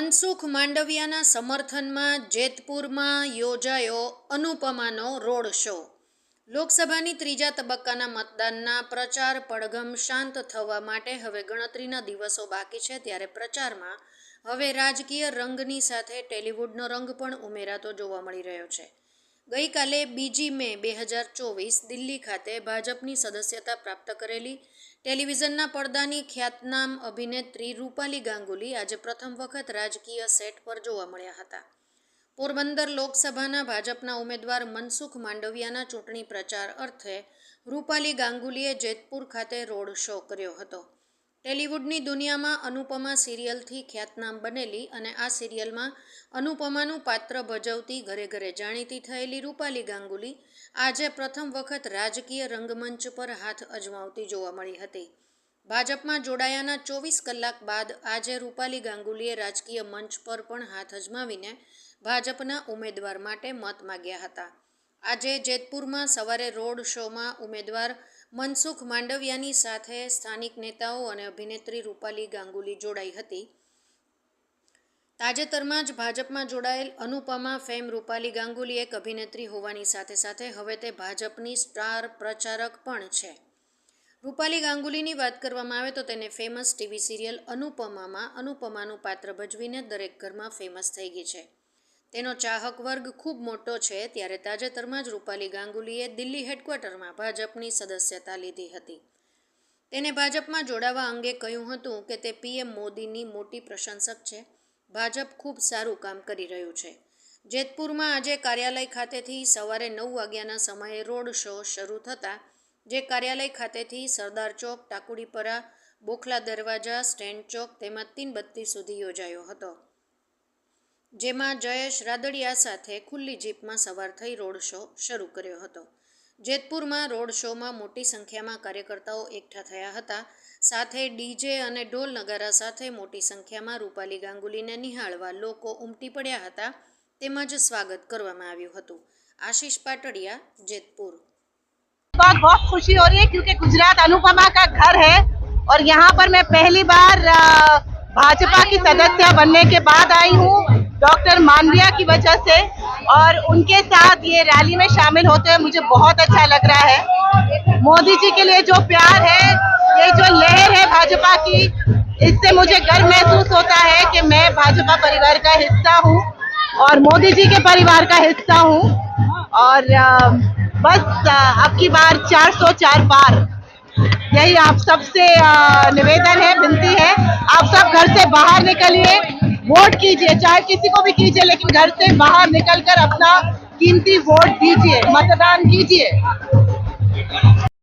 મનસુખ માંડવિયાના સમર્થનમાં જેતપુરમાં યોજાયો અનુપમાનો road show. લોકસભાની ત્રીજા તબક્કાના મતદાનના પ્રચાર પડઘમ શાંત થવા માટે હવે ગણતરીના દિવસો બાકી છે ત્યારે પ્રચારમાં હવે રાજકીય રંગની સાથે ટેલિવૂડનો રંગ પણ ઉમેરાતો જોવા મળી રહ્યો છે. ગઈકાલે બીજી મે બે હજાર ચોવીસ દિલ્હી ખાતે ભાજપની સદસ્યતા પ્રાપ્ત કરેલી ટેલિવિઝનના પડદાની ખ્યાતનામ અભિનેત્રી રૂપાલી ગાંગુલી આજે પ્રથમ વખત રાજકીય સેટ પર જોવા મળ્યા હતા. પોરબંદર લોકસભાના ભાજપના ઉમેદવાર મનસુખ માંડવિયાના ચૂંટણી પ્રચાર અર્થે રૂપાલી ગાંગુલીએ જેતપુર ખાતે રોડ શો કર્યો હતો. ટેલિવૂડની દુનિયામાં અનુપમા સિરિયલથી ખ્યાતનામ બનેલી અને આ સિરિયલમાં અનુપમાનું પાત્ર ભજવતી, ઘરે ઘરે જાણીતી થયેલી રૂપાલી ગાંગુલી આજે પ્રથમ વખત રાજકીય રંગમંચ પર હાથ અજમાવતી જોવા મળી હતી. ભાજપમાં જોડાયાના ચોવીસ કલાક બાદ આજે રૂપાલી ગાંગુલીએ રાજકીય મંચ પર પણ હાથ અજમાવીને ભાજપના ઉમેદવાર માટે મત માગ્યા હતા. આજે જેતપુરમાં સવારે રોડ શોમાં ઉમેદવાર મનસુખ માંડવિયાની સાથે સ્થાનિક નેતાઓ અને અભિનેત્રી રૂપાલી ગાંગુલી જોડાઈ હતી. તાજેતરમાં જ ભાજપમાં જોડાયેલ અનુપમા ફેમ રૂપાલી ગાંગુલી એક અભિનેત્રી હોવાની સાથે સાથે હવે તે ભાજપની સ્ટાર પ્રચારક પણ છે. રૂપાલી ગાંગુલીની વાત કરવામાં આવે તો તેને ફેમસ ટીવી સિરિયલ અનુપમામાં અનુપમાનું પાત્ર ભજવીને દરેક ઘરમાં ફેમસ થઈ ગઈ છે. તેનો ચાહક વર્ગ ખૂબ મોટો છે ત્યારે તાજેતરમાં જ રૂપાલી ગાંગુલીએ દિલ્હી હેડક્વાર્ટરમાં ભાજપની સદસ્યતા લીધી હતી. તેને ભાજપમાં જોડાવા અંગે કહ્યું હતું કે તે પીએમ મોદીની મોટી પ્રશંસક છે. ભાજપ ખૂબ સારું કામ કરી રહ્યું છે. જેતપુરમાં આજે કાર્યાલય ખાતેથી સવારે નવ વાગ્યાના સમયે રોડ શો શરૂ થતાં, જે કાર્યાલય ખાતેથી સરદાર ચોક, ટાકુડીપરા, બોખલા દરવાજા, સ્ટેન્ડ ચોક તેમજ તીનબત્તી સુધી યોજાયો હતો. જેમાં જયેશ રાદડિયા સાથે ખુલ્લી જીપમાં સવાર થઈ રોડ શો શરૂ કર્યો હતો જેતપુરમાં રોડ શોમાં મોટી સંખ્યામાં કાર્યકર્તાઓ એકઠા થયા હતા સાથે ડીજે અને ઢોલ નગારા સાથે મોટી સંખ્યામાં રૂપાલી ગાંગુલીને નિહાળવા લોકો ઉમટી પડ્યા હતા તેમજ સ્વાગત કરવામાં આવ્યું હતું આશીષ પાટડિયા જેતપુર बहुत बहुत खुशी हो रही है क्योंकि गुजरात अनुपमा का घर है और यहाँ पर मैं पहली बार अ, भाजपा की सदस्य बनने के बाद आई हूँ डॉक्टर मानविया की वजह से और उनके साथ ये रैली में शामिल होते हुए मुझे बहुत अच्छा लग रहा है। मोदी जी के लिए जो प्यार है, ये जो लहर है भाजपा की, इससे मुझे गर्व महसूस होता है कि मैं भाजपा परिवार का हिस्सा हूँ और मोदी जी के परिवार का हिस्सा हूँ। और बस अब की बार 404 पार। यही आप सबसे निवेदन है, विनती है, आप सब घर से बाहर निकलिए। वोट कीजिए चाहे किसी को भी कीजिए लेकिन घर से बाहर निकलकर अपना कीमती वोट दीजिए मतदान कीजिए